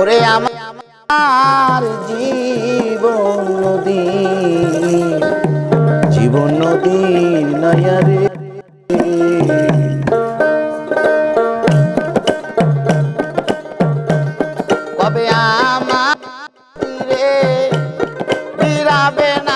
ওরে আমার জীবন নদী জীবন নদী নয়ারে কবে আমার রে বিরাবে না?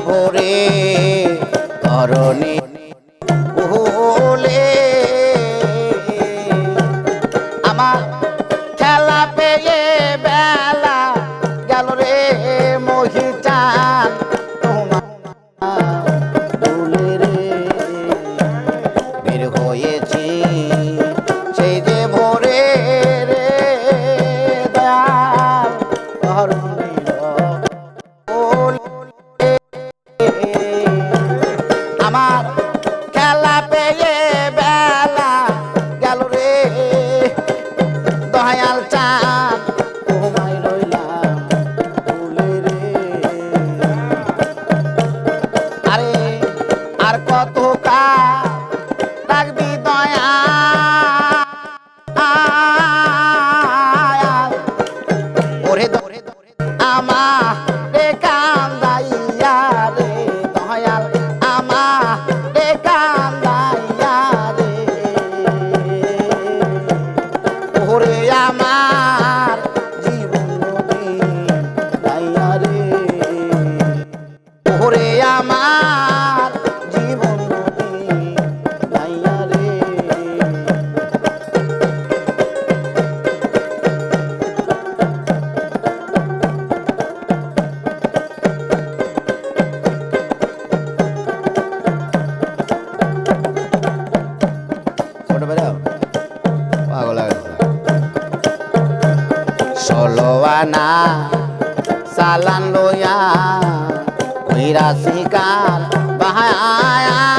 ভরে ধরণী hayal amar. হলো আনা সালান লইয়া ওই রাশিকাল বাহায়া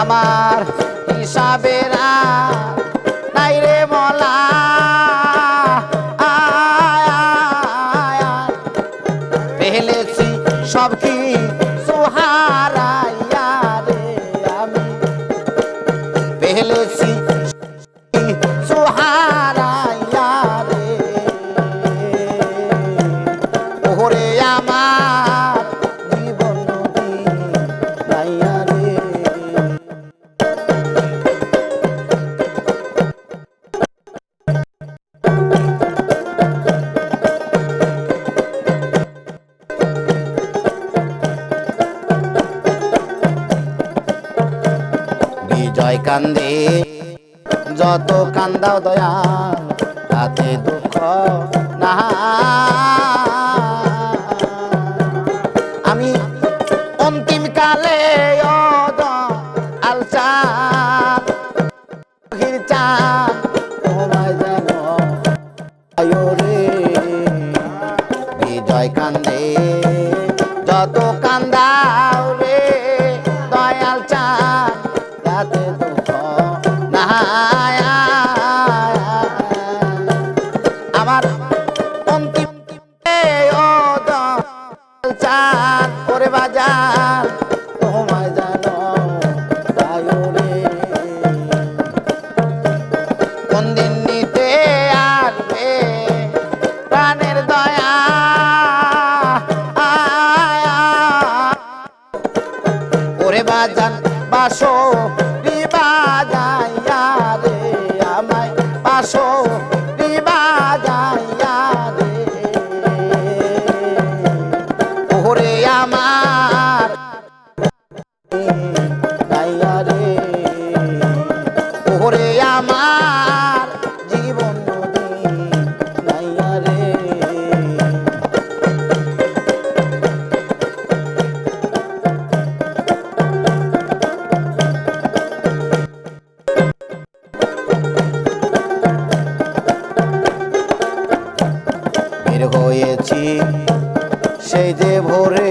আমার হিসাবেরা নাই রে মলা। পেলেছি সব কি সুহারাইয়া রে আমি। পেলেছি কান্দে। যত কান্দাও দয়া তাতে দুঃখ না আমি অন্তিম কালে আলচা চা কোন দিন নিতে আসবে প্রাণের দয়া। ওরে বাজান বাসো বাজাইয়া রে আমায় বাসো। হয়েছি। সেই যে ভোরে